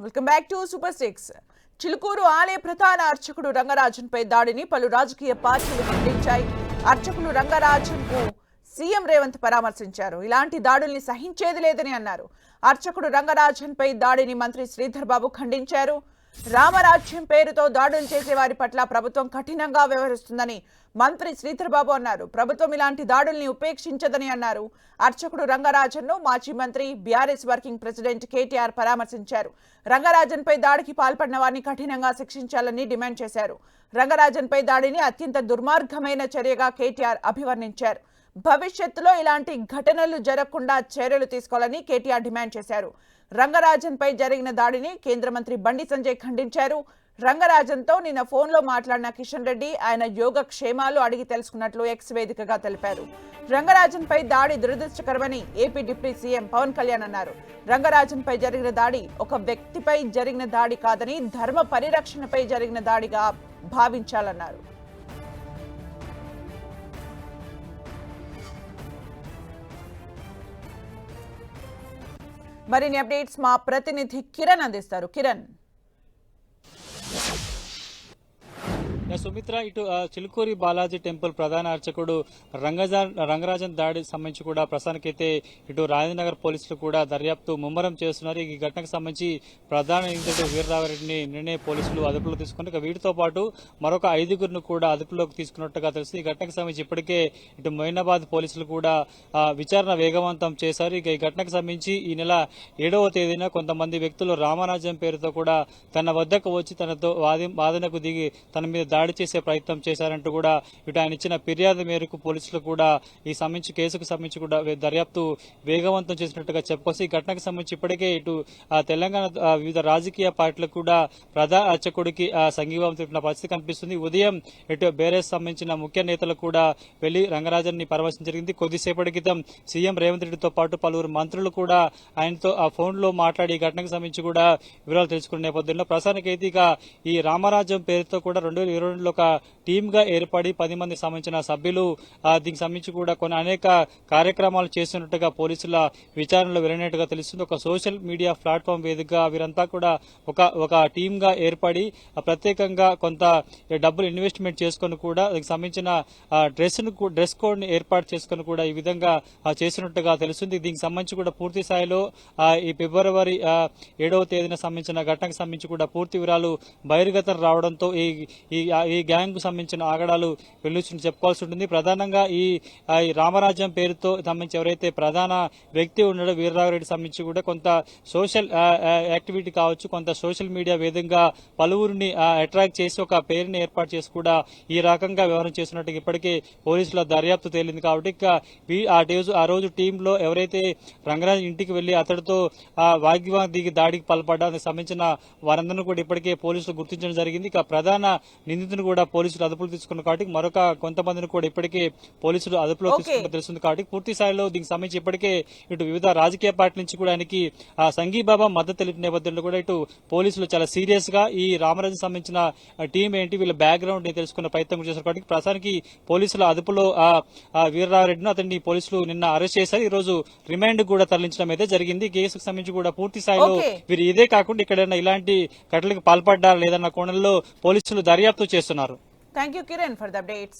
Welcome back to super six Chilkur ఆలయ ప్రధాన అర్చకుడు రంగరాజన్పై దాడిని పలు రాజకీయ పార్టీలు ఖండించాయి. అర్చకులు రంగరాజన్కు సీఎం రేవంత్ పరామర్శించారు. ఇలాంటి దాడుల్ని సహించేది లేదని అన్నారు. అర్చకుడు రంగరాజన్పై దాడిని మంత్రి శ్రీధర్ బాబు ఖండించారు. రామరాజ్యం పేరుతో దాడులు చేసే వారి పట్ల ప్రభుత్వం కఠినంగా వ్యవహరిస్తుందని మంత్రి శ్రీధర్బాబు అన్నారు. ప్రభుత్వం ఇలాంటి దాడుల్ని ఉపేక్షించదని అన్నారు. అర్చకుడు రంగరాజన్ను మాజీ మంత్రి బీఆర్ఎస్ వర్కింగ్ ప్రెసిడెంట్ కేటీఆర్ పరామర్శించారు. రంగరాజన్పై దాడికి పాల్పడిన వారిని కఠినంగా శిక్షించాలని డిమాండ్ చేశారు. రంగరాజన్పై దాడిని అత్యంత దుర్మార్గమైన చర్యగా కేటీఆర్ అభివర్ణించారు. భవిష్యత్తులో ఇలాంటి ఘటనలు జరగకుండా చర్యలు తీసుకోవాలని కేటీఆర్ డిమాండ్ చేశారు. రంగరాజన్పై జరిగిన దాడిని కేంద్ర మంత్రి బండి సంజయ్ ఖండించారు. రంగరాజన్తో నిన్న ఫోన్లో మాట్లాడిన కిషన్ రెడ్డి ఆయన యోగ క్షేమాలు అడిగి తెలుసుకున్నట్లు ఎక్స్ వేదికగా తెలిపారు. రంగరాజన్పై దాడి దురదృష్టకరమని AP deputy CM Pawan Kalyan అన్నారు. రంగరాజన్పై జరిగిన దాడి ఒక వ్యక్తిపై జరిగిన దాడి కాదని ధర్మ పరిరక్షణపై జరిగిన దాడిగా భావించాలన్నారు. మరిన్ని అప్డేట్స్ మా ప్రతినిధి కిరణ్ అందిస్తారు. కిరణ్. సుమిత్ర ఇటు చిలుకూరి బాలాజీ టెంపుల్ ప్రధాన అర్చకుడు రంగజా రంగరాజన్ దాడి సంబంధించి కూడా ప్రస్తుతానికైతే ఇటు రాజనగర్ పోలీసులు కూడా దర్యాప్తు ముమ్మరం చేస్తున్నారు. ఈ ఘటనకు సంబంధించి ప్రధాన నిందితుడు వీరరావరెడ్డిని నిన్నే పోలీసులు అదుపులో తీసుకుని ఇక వీటితో పాటు మరొక ఐదుగురిని కూడా అదుపులోకి తీసుకున్నట్టుగా తెలుస్తుంది. ఈ ఘటనకు సంబంధించి ఇప్పటికే ఇటు మొయినాబాద్ పోలీసులు కూడా విచారణ వేగవంతం చేశారు. ఇక ఈ ఘటనకు సంబంధించి ఈ నెల ఏడవ తేదీన కొంతమంది వ్యక్తులు రామరాజ్యం పేరుతో కూడా తన వద్దకు వచ్చి తనతో వాదనకు దిగి తన మీద దాడి చేసే ప్రయత్నం చేశారంటూ కూడా ఇటు ఆయన ఇచ్చిన ఫిర్యాదు మేరకు పోలీసులు కూడా ఈ సంబంధించి కేసుకు సంబంధించి కూడా దర్యాప్తు వేగవంతం చేసినట్టుగా చెప్పుకోవచ్చు ఈ ఘటనకు సంబంధించి ఇప్పటికే ఇటు ఆ, తెలంగాణ వివిధ రాజకీయ పార్టీలకు కూడా ప్రధా అర్చకుడికి సంఘీభావం తెలిపిన పరిస్థితి కనిపిస్తుంది. ఉదయం ఇటు బేరేస్ సంబంధించిన ముఖ్య నేతలు కూడా వెళ్ళి రంగరాజన్ని పరామర్శించడం జరిగింది. కొద్దిసేపటి క్రితం సీఎం రేవంత్ రెడ్డితో పాటు పలువురు మంత్రులు కూడా ఆయనతో ఆ ఫోన్లో మాట్లాడి ఈ ఘటనకు సంబంధించి కూడా వివరాలు తెలుసుకునే నేపథ్యంలో ప్రస్తుతానికి అయితే ఇక ఈ రామరాజ్యం పేరుతో కూడా రెండు ఉన్నటువంటి ఒక టీమ్గా ఏర్పడి పది మంది సంబంధించిన సభ్యులు దీనికి సంబంధించి కూడా కొన్ని అనేక కార్యక్రమాలు చేస్తున్నట్టుగా పోలీసుల విచారణలో వెళ్ళినట్టుగా తెలుస్తుంది. ఒక సోషల్ మీడియా ప్లాట్ఫామ్ వేదికగా వీరంతా కూడా ఒక ఒక టీమ్గా ఏర్పడి ప్రత్యేకంగా కొంత డబ్బులు ఇన్వెస్ట్మెంట్ చేసుకొని కూడా దానికి సంబంధించిన డ్రెస్ను డ్రెస్ కోడ్ని ఏర్పాటు చేసుకొని కూడా ఈ విధంగా చేసినట్టుగా తెలుస్తుంది. దీనికి సంబంధించి కూడా పూర్తి స్థాయిలో ఈ ఫిబ్రవరి ఏడవ తేదీన సంబంధించిన ఘటనకు సంబంధించి కూడా పూర్తి వివరాలు బహిర్గతం రావడంతో ఈ ఈ ఈ గ్యాంగ్కు సంబంధించిన ఆగడాలు వెలుచుని చెప్పుకోవాల్సి ఉంటుంది. ప్రధానంగా ఈ రామరాజ్యం పేరుతో సంబంధించి ఎవరైతే ప్రధాన వ్యక్తి ఉన్నాడో వీరరాఘరెడ్డి సంబంధించి కూడా కొంత సోషల్ యాక్టివిటీ కావచ్చు కొంత సోషల్ మీడియా వేదంగా పలువురిని అట్రాక్ట్ చేసి ఒక పేరుని ఏర్పాటు చేసి కూడా ఈ రకంగా వ్యవహారం చేస్తున్నట్టు ఇప్పటికే పోలీసుల దర్యాప్తు తేలింది కాబట్టి ఇంకా ఆ రోజు ఆ రోజు టీంలో ఎవరైతే రంగరాజ్ ఇంటికి వెళ్ళి అతడితో ఆ దిగి దాడికి పాల్పడ్డానికి సంబంధించిన వారందరినీ కూడా ఇప్పటికే పోలీసులు గుర్తించడం జరిగింది. ఇక ప్రధాన నిందితుని కూడా పోలీసులు అదుపులో తీసుకున్నారు కాబట్టి మరొక కొంతమందిని కూడా ఇప్పటికే పోలీసులు అదుపులో. తీసుకున్నట్టు తెలుస్తుంది కాబట్టి పూర్తి స్థాయిలో దీనికి సంబంధించి ఇప్పటికే ఇటు వివిధ రాజకీయ పార్టీల నుంచి కూడా ఆయనకి ఆ సంఘీబాబా మద్దతు తెలిపిన నేపథ్యంలో కూడా ఇటు పోలీసులు చాలా సీరియస్గా ఈ రామరాజు సంబంధించిన టీం ఏంటి వీళ్ళ బ్యాక్గ్రౌండ్ తెలుసుకున్న ప్రయత్నం చేశారు కాబట్టి ప్రస్తుతానికి పోలీసుల అదుపులో వీరరామరెడ్డిని అతన్ని పోలీసులు నిన్న అరెస్ట్ చేశారు ఈ రోజు రిమాండ్ కూడా తరలించడం అయితే జరిగింది కేసుకు సంబంధించి కూడా పూర్తి స్థాయిలో. వీరు ఇదే కాకుండా ఎక్కడైనా ఇలాంటి ఘటనలకు పాల్పడ్డారా లేదన్న కోణంలో పోలీసులు దర్యాప్తు చేస్తున్నారు. Thank you Kiran for the updates